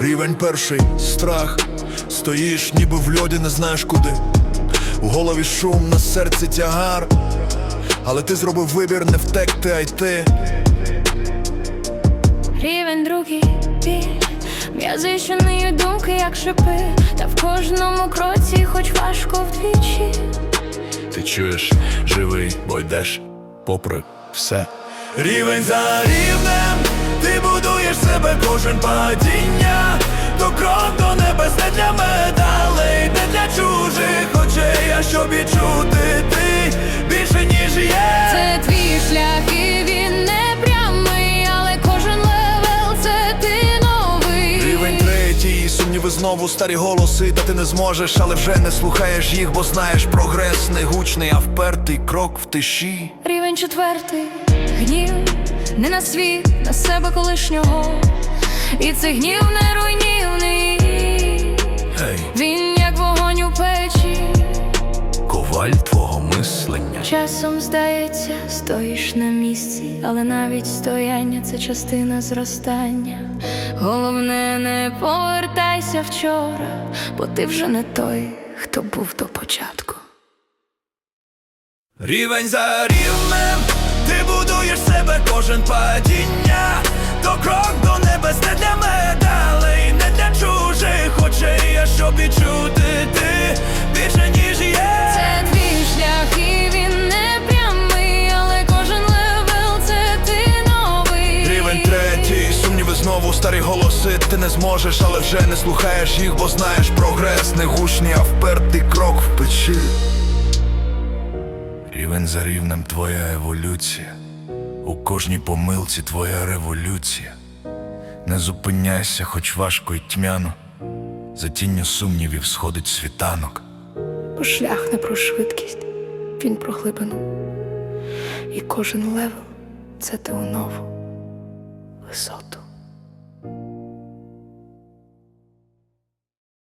Рівень перший страх. Стоїш, ніби в льоді, не знаєш куди. У голові шум, на серці тягар. Але ти зробив вибір не втекти, а йти. Рівень другий біль, м'язи, думки, як шипи, та в кожному кроці, хоч важко вдвічі. Ти чуєш, живий, бо йдеш попри все. Рівень за рівнем, ти себе кожен падіння, то крок до небес не для медалей, не для чужих очей, а щоб відчути ти більше, ніж є. Це твій шлях, і він не прямий, але кожен левел це ти новий. Рівень третій, сумніви знову старі голоси, та ти не зможеш, але вже не слухаєш їх, бо знаєш, прогрес не гучний, а впертий крок в тиші. Рівень четвертий, гнів не на світ, на себе колишнього. І цей гнів не руйнівний. Гей, Він як вогонь у печі. коваль твого мислення. Часом здається, стоїш на місці, але навіть стояння це частина зростання. Головне, не повертайся вчора, бо ти вже не той, хто був до початку. Рівень за рівнем, ти будуєш себе кожен падіння, то крок до небес не для медалей, не для чужих очей, а щоб відчути ти більше, ніж є. Це твій шлях, і він не прямий, але кожен левел це ти новий. Рівень третій, сумніви знову старі голоси, ти не зможеш, але вже не слухаєш їх, бо знаєш, прогрес не гучний, а впертий крок в печі. Рівень за рівнем твоя еволюція, у кожній помилці твоя революція. Не зупиняйся, хоч важко й тьмяно, за тінню сумнівів сходить світанок. Бо шлях не про швидкість, він про глибину. І кожен левел це ти у нову висоту.